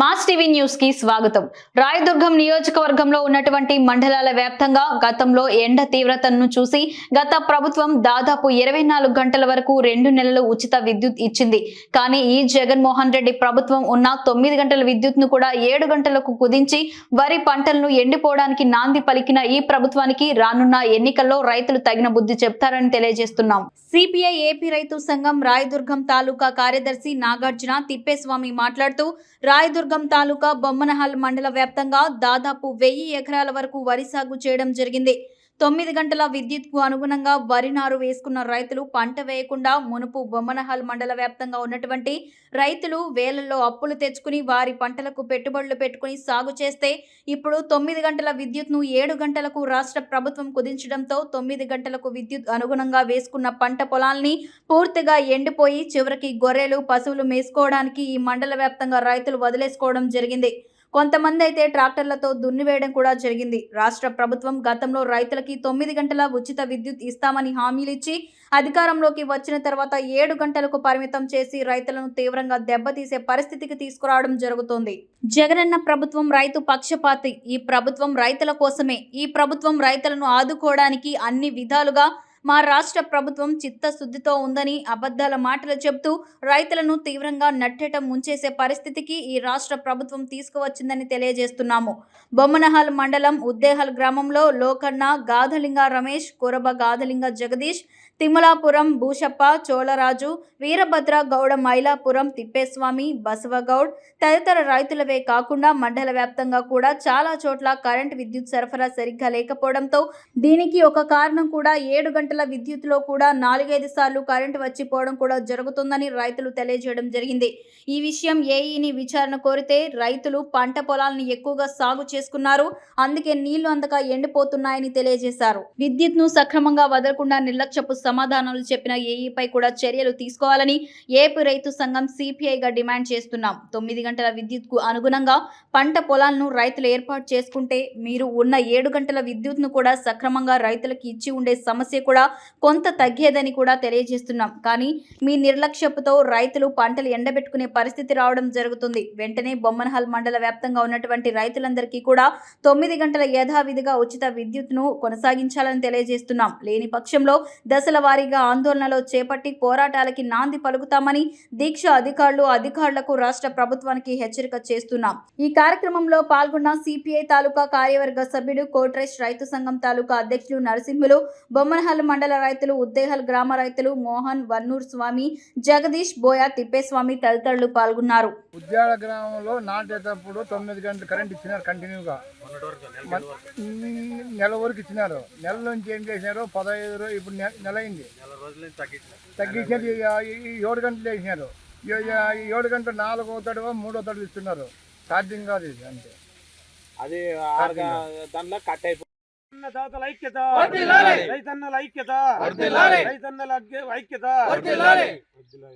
Mass TV న్యూస్కి స్వాగతం. రాయదుర్గం నియోజకవర్గంలో ఉన్నటువంటి మండలాల వ్యాప్తంగా గతంలో ఎండ తీవ్రతను చూసి గత ప్రభుత్వం దాదాపు ఇరవై నాలుగు గంటల వరకు రెండు నెలలు ఉచిత విద్యుత్ ఇచ్చింది. కానీ ఈ జగన్మోహన్ రెడ్డి ప్రభుత్వం ఉన్న తొమ్మిది గంటల విద్యుత్ను కూడా ఏడు గంటలకు కుదించి వరి పంటలను ఎండిపోవడానికి నాంది పలికిన ఈ ప్రభుత్వానికి రానున్న ఎన్నికల్లో రైతులు తగిన బుద్ధి చెప్తారని తెలియజేస్తున్నాం. సిపిఐ ఏపీ రైతు సంఘం రాయదుర్గం తాలూకా కార్యదర్శి నాగార్జున తిప్పేస్వామి మాట్లాడుతూ రాయదుర్గం తాలూకా బొమ్మనహల్ మండల వ్యాప్తంగా దాదాపు వెయ్యి ఎకరాల వరకు వరి సాగు చేయడం జరిగింది. తొమ్మిది గంటల విద్యుత్కు అనుగుణంగా వరి నారు వేసుకున్న రైతులు పంట వేయకుండా మునుపు బొమ్మనహల్ మండల వ్యాప్తంగా ఉన్నటువంటి రైతులు వేలల్లో అప్పులు తెచ్చుకుని వారి పంటలకు పెట్టుబడులు పెట్టుకుని సాగు చేస్తే ఇప్పుడు తొమ్మిది గంటల విద్యుత్ను ఏడు గంటలకు రాష్ట్ర ప్రభుత్వం కుదించడంతో తొమ్మిది గంటలకు విద్యుత్ అనుగుణంగా వేసుకున్న పంట పొలాల్ని పూర్తిగా ఎండిపోయి చివరికి గొర్రెలు పశువులు మేసుకోవడానికి ఈ మండల వ్యాప్తంగా రైతులు వదిలేసుకోవడం జరిగింది. కొంతమంది అయితే ట్రాక్టర్లతో దున్నివేయడం కూడా జరిగింది. రాష్ట్ర ప్రభుత్వం గతంలో రైతులకి తొమ్మిది గంటల ఉచిత విద్యుత్ ఇస్తామని హామీలిచ్చి అధికారంలోకి వచ్చిన తర్వాత ఏడు గంటలకు పరిమితం చేసి రైతులను తీవ్రంగా దెబ్బతీసే పరిస్థితికి తీసుకురావడం జరుగుతోంది. జగనన్న ప్రభుత్వం రైతు పక్షపాతి. ఈ ప్రభుత్వం రైతుల కోసమే. ఈ ప్రభుత్వం రైతులను ఆదుకోవడానికి అన్ని విధాలుగా మా రాష్ట్ర ప్రభుత్వం చిత్తశుద్ధితో ఉందని అబద్ధాల మాటలు చెబుతూ రైతులను తీవ్రంగా నట్టేట ముంచేసే పరిస్థితికి ఈ రాష్ట్ర ప్రభుత్వం తీసుకువచ్చిందని తెలియజేస్తున్నాము. బొమ్మనహాల్ మండలం ఉద్దేహల్ గ్రామంలో లోకన్న గాధలింగ రమేష్ కురబ గాధలింగ జగదీష్ తిమ్మలాపురం భూషప్ప చోళరాజు వీరభద్ర గౌడ మైలాపురం తిప్పేస్వామి బసవగౌడ్ తదితర రైతులవే కాకుండా మండల వ్యాప్తంగా కూడా చాలా చోట్ల కరెంట్ విద్యుత్ సరఫరా సరిగ్గా లేకపోవడంతో దీనికి ఒక కారణం కూడా ఏడు గంటల విద్యుత్లో కూడా నాలుగైదు సార్లు కరెంటు వచ్చిపోవడం కూడా జరుగుతుందని రైతులు తెలియజేయడం జరిగింది. ఈ విషయం ఏఈని విచారణ కోరితే రైతులు పంట పొలాలను ఎక్కువగా సాగు చేసుకున్నారు. అందుకే నీళ్ళు అందక ఎండిపోతున్నాయని తెలియజేశారు. విద్యుత్ను సక్రమంగా వదలకుండా నిర్లక్ష్యపు సమాధానాలు చెప్పిన ఏఈపై కూడా చర్యలు తీసుకోవాలని ఏపీ రైతు సంఘం సిపిఐగా డిమాండ్ చేస్తున్నాం. తొమ్మిది గంటల విద్యుత్కు అనుగుణంగా పంట పొలాలను రైతులు ఏర్పాటు చేసుకుంటే మీరు ఉన్న ఏడు గంటల విద్యుత్ను కూడా సక్రమంగా రైతులకు ఇచ్చి ఉండే సమస్య కూడా కొంత తగ్గేదని కూడా తెలియజేస్తున్నాం. కానీ మీ నిర్లక్ష్యపుతో రైతులు పంటలు ఎండబెట్టుకునే పరిస్థితి రావడం జరుగుతుంది. వెంటనే బొమ్మనహల్ మండల వ్యాప్తంగా ఉన్నటువంటి రైతులందరికీ కూడా తొమ్మిది గంటల యథావిధిగా ఉచిత విద్యుత్ను కొనసాగించాలని తెలియజేస్తున్నాం. లేని పక్షంలో దశల వారీగా ఆందోళనలో చేపట్టి పోరాటాలకి నాంది పలుకుతామని దీక్ష అధికారులు అధికారులకు రాష్ట్ర ప్రభుత్వానికి హెచ్చరిక చేస్తున్నాం. ఈ కార్యక్రమంలో పాల్గొన్న సిపిఐ తాలూకా కార్యవర్గ సభ్యుడు కోట్రేష్ రైతు సంఘం తాలూకా అధ్యక్షులు నరసింహులు బొమ్మనహల్ మండల రైతులు ఉద్దేహల్ గ్రామ రైతులు మోహన్ వన్నూర్ స్వామి జగదీష్ బోయ తిప్పేస్వామి తదితరులు పాల్గొన్నారు. ఉద్యాల గ్రామంలో నాటేటప్పుడు తొమ్మిది గంటలు కరెంట్ ఇచ్చినారు కంటిన్యూగా నెల వరకు ఇచ్చినారు. నెల నుంచి ఏం చేసినారు పదహైదు ఇప్పుడు నెల అయింది ఈ- ఈ ఏడు గంటలు వేసినారు ఏడు గంటలు నాలుగో తడవ మూడో తడవ ఇస్తున్నారు. సాధ్యం కాదు ఇది అంతే. అది దాంట్లో కట్ అయిపోయింది. అన్నదాతల ఐక్యత వర్ధిల్లాలి. రైతన్నల ఐక్యత వర్ధిల్లాలి. రైతన్నల ఐక్య- ఐక్యత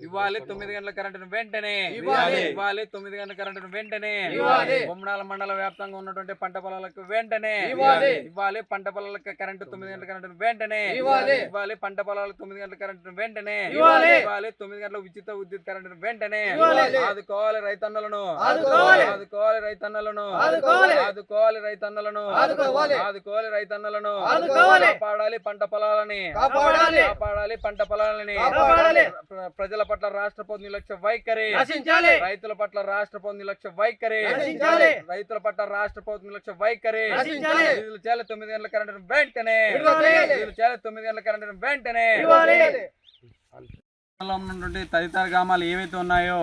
ఇవ్వాలి తొమ్మిది గంటల కరెంటును వెంటనే ఇవ్వాలి. ఇవ్వాలి తొమ్మిది గంటల కరెంటును వెంటనే ఇవ్వాలి. బొమ్మడాల మండల వ్యాప్తంగా ఉన్నటువంటి పంట పొలాలకు వెంటనే ఇవ్వాలి. ఇవ్వాలి పంట పొలాలకు కరెంటు తొమ్మిది గంటల కరెంటును వెంటనే ఇవ్వాలి. ఇవ్వాలి పంట పొలాలకు తొమ్మిది గంటల కరెంటును వెంటనే ఇవ్వాలి. ఇవ్వాలి తొమ్మిది గంటల ఉచిత విద్యుత్ కరెంటును వెంటనే. ఆదుకోవాలి రైతన్నలను ఆదుకోవాలి. రైతన్నలను ఆదుకోవాలి. రైతన్నలను ఆదుకోవాలి. రైతన్నలను. కాపాడాలి పంట పొలాలని కాపాడాలి. కాపాడాలి పంట పొలాలని ప్రజల పట్ల రాష్ట్ర ప్రభుత్వం నిర్లక్ష్య వైఖరి నశించాలి రైతుల పట్ల రాష్ట్ర ప్రభుత్వం నిర్లక్ష్య వైఖరి నశించాలి. రైతుల పట్ల రాష్ట్ర ప్రభుత్వం నిర్లక్ష్య వైఖరి నశించాలి. వీళ్ళు చేయాలి తొమ్మిది గంటల కరెంట్ వెంటనే. వీళ్ళు చేయాలి తొమ్మిది గంటల కరెంట్ వెంటనే ఉన్నటువంటి తదితర గ్రామాలు ఏవైతే ఉన్నాయో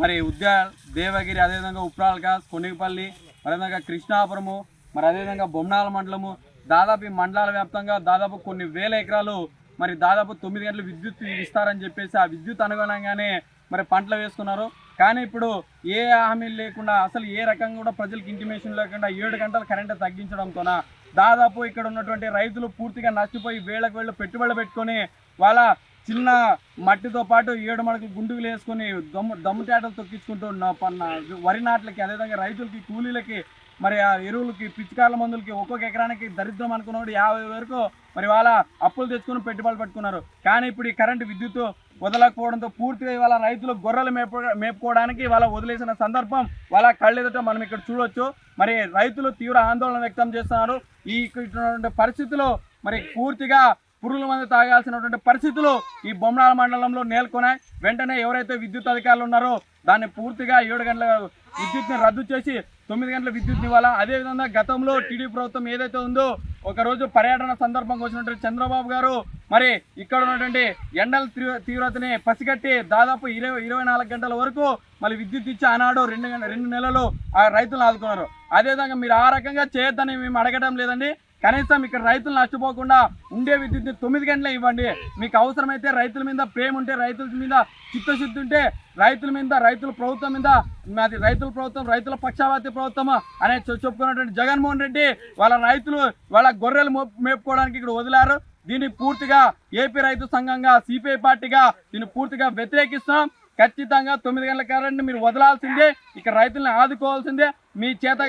మరి ఉద్యాల్ దేవగిరి అదేవిధంగా ఉప్రాల్గా కొనిగిపల్లి అదేవిధంగా కృష్ణాపురము మరి అదేవిధంగా బొమ్మనాల మండలము. దాదాపు ఈ మండలాల వ్యాప్తంగా దాదాపు కొన్ని వేల ఎకరాలు మరి దాదాపు తొమ్మిది గంటలు విద్యుత్ ఇస్తారని చెప్పేసి ఆ విద్యుత్ అనుగుణంగానే మరి పంటలు వేసుకున్నారు. కానీ ఇప్పుడు ఏ హామీలు లేకుండా అసలు ఏ రకంగా కూడా ప్రజలకు ఇంటిమేషన్ లేకుండా ఏడు గంటలు కరెంటు తగ్గించడంతోన దాదాపు ఇక్కడ ఉన్నటువంటి రైతులు పూర్తిగా నష్టపోయి వేళకు వేళ్ళు పెట్టుబడులు పెట్టుకొని వాళ్ళ చిన్న మట్టితో పాటు ఏడు మడకలు గుండుగులు వేసుకొని దమ్ము దమ్ముతేటలు తొక్కించుకుంటూ ఉన్న వరి నాట్లకి అదేవిధంగా రైతులకి కూలీలకి మరి ఆ ఎరువులకి పిచ్చికాల మందులకి ఒక్కొక్క ఎకరానికి దరిద్రం అనుకున్నప్పుడు యాభై వరకు మరి వాళ్ళ అప్పులు తెచ్చుకుని పెట్టుబడులు పెట్టుకున్నారు. కానీ ఇప్పుడు ఈ కరెంటు విద్యుత్ వదలకపోవడంతో పూర్తిగా ఇవాళ రైతులు గొర్రెలు మేపు మేపుకోవడానికి వాళ్ళ వదిలేసిన సందర్భం వాళ్ళ కళ్ళెదుట మనం ఇక్కడ చూడొచ్చు. మరి రైతులు తీవ్ర ఆందోళన వ్యక్తం చేస్తున్నారు. ఈ పరిస్థితిలో మరి పూర్తిగా పురుగుల మందు తాగాల్సినటువంటి పరిస్థితులు ఈ బొమ్మనాల మండలంలో నెలకొన్నాయి. వెంటనే ఎవరైతే విద్యుత్ అధికారులు ఉన్నారో దాన్ని పూర్తిగా ఏడు గంటల విద్యుత్ని రద్దు చేసి తొమ్మిది గంటల విద్యుత్ని ఇవ్వాలా? అదేవిధంగా గతంలో టీడీపీ ప్రభుత్వం ఏదైతే ఉందో ఒకరోజు పర్యటన సందర్భంగా వచ్చినటువంటి చంద్రబాబు గారు మరి ఇక్కడ ఉన్నటువంటి ఎండల తీవ్రతని పసిగట్టి దాదాపు ఇరవై ఇరవై నాలుగు గంటల వరకు మళ్ళీ విద్యుత్ ఇచ్చి ఆనాడు రెండు రెండు నెలలు ఆ రైతులను ఆదుకున్నారు. అదేవిధంగా మీరు ఆ రకంగా చేయొద్దని మేము అడగడం లేదండి. కనీసం ఇక్కడ రైతులు నష్టపోకుండా ఉండే విద్యుత్ని తొమ్మిది గంటలే ఇవ్వండి. మీకు అవసరమైతే రైతుల మీద ప్రేమ ఉంటే రైతుల మీద చిత్తశుద్ధి ఉంటే రైతుల మీద రైతుల ప్రభుత్వం మీద మాది రైతుల ప్రభుత్వం రైతుల పక్షాపాతి ప్రభుత్వం అనే చెప్పుకున్నటువంటి జగన్మోహన్ రెడ్డి వాళ్ళ రైతులు వాళ్ళ గొర్రెలు మేపుకోవడానికి ఇక్కడ వదిలారు. దీన్ని పూర్తిగా ఏపీ రైతు సంఘంగా సిపిఐ పార్టీగా దీన్ని పూర్తిగా వ్యతిరేకిస్తున్నాం. ఖచ్చితంగా తొమ్మిది గంటల కరెంట్ మీరు వదలాల్సిందే. ఇక్కడ రైతుల్ని ఆదుకోవాల్సిందే. మీ చేత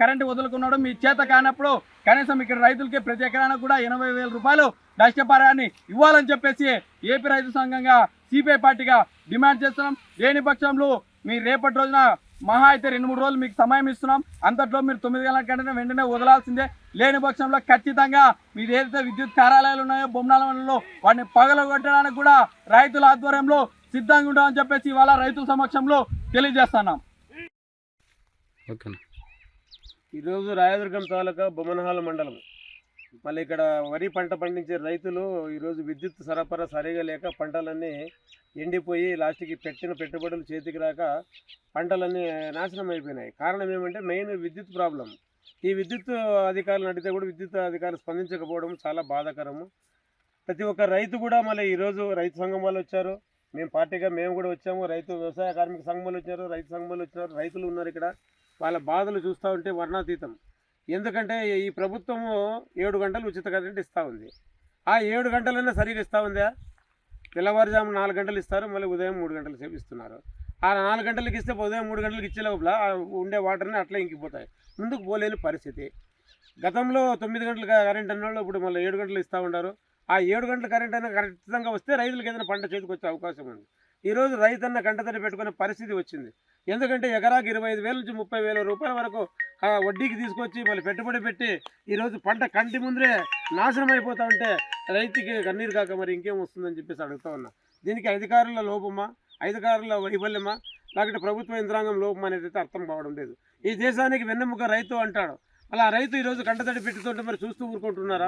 కరెంటు వదులుకున్నాడు మీ చేత కానప్పుడు కనీసం ఇక్కడ రైతులకి ప్రతి ఎకరానికి కూడా ఎనభై వేల రూపాయలు నష్టపరాన్ని ఇవ్వాలని చెప్పేసి ఏపీ రైతు సంఘంగా సిపిఐ పార్టీగా డిమాండ్ చేస్తున్నాం. లేని పక్షంలో మీ రేపటి రోజున మహా అయితే రెండు మూడు రోజులు మీకు సమయం ఇస్తున్నాం. అంతట్లో మీరు తొమ్మిది గంటల కంటే వెంటనే వదలాల్సిందే. లేని పక్షంలో ఖచ్చితంగా మీరు ఏదైతే విద్యుత్ కార్యాలయాలు ఉన్నాయో బొమ్మనాల వాటిని పగలగొట్టడానికి కూడా రైతుల ఆధ్వర్యంలో సిద్ధంగా ఉంటామని చెప్పేసి ఇవాళ రైతుల సమక్షంలో తెలియజేస్తున్నాం. ఈరోజు రాయదుర్గం తాలూకా బొమ్మనహాల మండలం. మళ్ళీ ఇక్కడ వరి పంట పండించే రైతులు ఈరోజు విద్యుత్ సరఫరా సరిగా లేక పంటలన్నీ ఎండిపోయి లాస్ట్కి పెట్టిన పెట్టుబడులు చేతికి రాక పంటలన్నీ నాశనం అయిపోయినాయి. కారణం ఏమంటే మెయిన్ విద్యుత్ ప్రాబ్లం. ఈ విద్యుత్ అధికారులను అడిగితే కూడా విద్యుత్ అధికారులు స్పందించకపోవడం చాలా బాధాకరము. ప్రతి ఒక్క రైతు కూడా మళ్ళీ ఈరోజు రైతు సంఘం వాళ్ళు వచ్చారు. మేము పార్టీగా మేము కూడా వచ్చాము. రైతు వ్యవసాయ కార్మిక సంఘాలు వచ్చారు రైతు సంఘాలు వచ్చినారు వచ్చారు రైతులు ఉన్నారు ఇక్కడ. వాళ్ళ బాధలు చూస్తూ ఉంటే వర్ణాతీతం. ఎందుకంటే ఈ ప్రభుత్వము ఏడు గంటలు ఉచిత కరెంట్ ఇస్తూ ఉంది. ఆ ఏడు గంటలైనా సరిగా ఇస్తూ ఉందా? తెల్లవారుజాము నాలుగు గంటలు ఇస్తారు మళ్ళీ ఉదయం మూడు గంటలు సేపు ఇస్తున్నారు. ఆ నాలుగు గంటలకు ఇస్తే ఉదయం మూడు గంటలకు ఇచ్చే లోపల ఉండే వాటర్ని అట్లా ఇంకిపోతాయి. ముందుకు పోలేని పరిస్థితి. గతంలో తొమ్మిది గంటల కరెంట్ అన్నోళ్ళు ఇప్పుడు మళ్ళీ ఏడు గంటలు ఇస్తూ ఉన్నారు. ఆ ఏడు గంటల కరెంట్ అయినా ఖచ్చితంగా వస్తే రైతులకు ఏదైనా పంట చేతికి వచ్చే అవకాశం ఉంది. ఈరోజు రైతన్న కంటతడి పెట్టుకునే పరిస్థితి వచ్చింది. ఎందుకంటే ఎకరాకి ఇరవై ఐదు వేల నుంచి ముప్పై వేల రూపాయల వరకు వడ్డీకి తీసుకొచ్చి మళ్ళీ పెట్టుబడి పెట్టి ఈరోజు పంట కంటి ముందరే నాశనం అయిపోతా ఉంటే రైతుకి కన్నీరు కాక మరి ఇంకేం వస్తుందని చెప్పేసి అడుగుతా ఉన్నా. దీనికి అధికారుల లోపమా అధికారుల వైఫల్యమా? లేకపోతే ప్రభుత్వ యంత్రాంగం లోపం అనేది అయితే అర్థం కావడం లేదు. ఈ దేశానికి వెన్నెముక రైతు అంటాడు. అలా రైతు ఈరోజు కంటతడి పెట్టుతుంటే మరి చూస్తూ ఊరుకుంటున్నారా?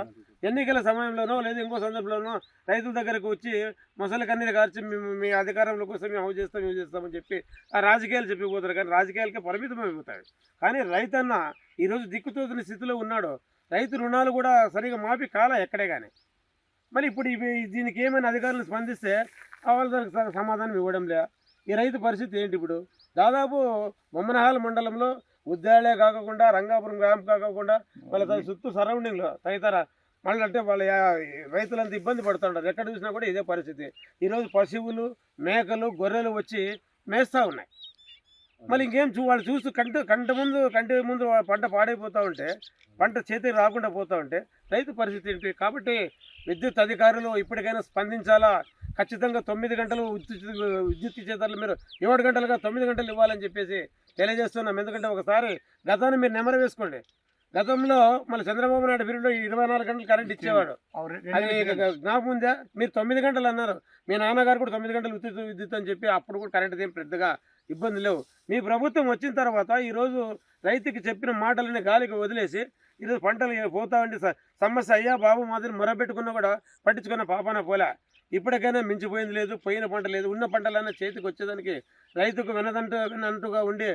ఎన్నికల సమయంలోనో లేదా ఇంకో సందర్భంలోనో రైతుల దగ్గరకు వచ్చి మొసలి కన్నీరు కార్చి మేము మీ అధికారంలో కోసం మేము అవి చేస్తాం ఇవి చేస్తామని చెప్పి ఆ రాజకీయాలు చెప్పిపోతారు. కానీ రాజకీయాలకే పరిమితం అయిపోతాయి. కానీ రైతన్న ఈరోజు దిక్కుతోతున్న స్థితిలో ఉన్నాడు. రైతు రుణాలు కూడా సరిగా మాఫీ కాల ఎక్కడే కానీ. మరి ఇప్పుడు దీనికి ఏమైనా అధికారులు స్పందిస్తే కావాల్సిన సమాధానం ఇవ్వడం లే ఈ రైతు పరిస్థితి ఏంటి ఇప్పుడు? దాదాపు బొమ్మనహాల్ మండలంలో ఉద్యాలే కాకుండా రంగాపురం గ్రామం కాకుండా వాళ్ళ చుట్టూ సరౌండింగ్లో తదితర మళ్ళీ అంటే వాళ్ళ రైతులంతా ఇబ్బంది పడుతుంటారు. ఎక్కడ చూసినా కూడా ఇదే పరిస్థితి. ఈరోజు పశువులు మేకలు గొర్రెలు వచ్చి మేస్తూ ఉన్నాయి. మళ్ళీ ఇంకేం చూ వాళ్ళు చూస్తూ కంటి కంటి ముందు కంటి ముందు పంట పాడైపోతూ ఉంటే పంట చేతికి రాకుండా పోతూ ఉంటే రైతు పరిస్థితి ఏంటి? కాబట్టి విద్యుత్ అధికారులు ఇప్పటికైనా స్పందించాలా? ఖచ్చితంగా తొమ్మిది గంటలు విద్యుత్ విద్యుత్ ఇచ్చేదారులు మీరు ఏడు గంటలుగా తొమ్మిది గంటలు ఇవ్వాలని చెప్పేసి తెలియజేస్తున్నాం. ఎందుకంటే ఒకసారి గతాన్ని మీరు నెమరు వేసుకోండి. గతంలో మళ్ళీ చంద్రబాబు నాయుడు పీరియడ్లో ఇరవై నాలుగు గంటలు కరెంట్ ఇచ్చేవాడు. అది జ్ఞాపకం ఉందా మీరు తొమ్మిది గంటలు అన్నారు. మీ నాన్నగారు కూడా తొమ్మిది గంటలు విద్యుత్ విద్యుత్ అని చెప్పి అప్పుడు కూడా కరెంట్ ఏం పెద్దగా ఇబ్బంది లేవు. మీ ప్రభుత్వం వచ్చిన తర్వాత ఈరోజు రైతుకి చెప్పిన మాటలని గాలికి వదిలేసి ఈరోజు పంటలు పోతా ఉంటే స- సమస్య అయ్యా బాబు మాదిరి మొరబెట్టుకున్నా కూడా పట్టించుకున్న పాపాన పోలా. ఇప్పటికైనా మించిపోయింది లేదు పోయిన పంట లేదు. ఉన్న పంటలన్నా చేతికి వచ్చేదానికి రైతుకు వినదంటూ వినంటుగా ఉండి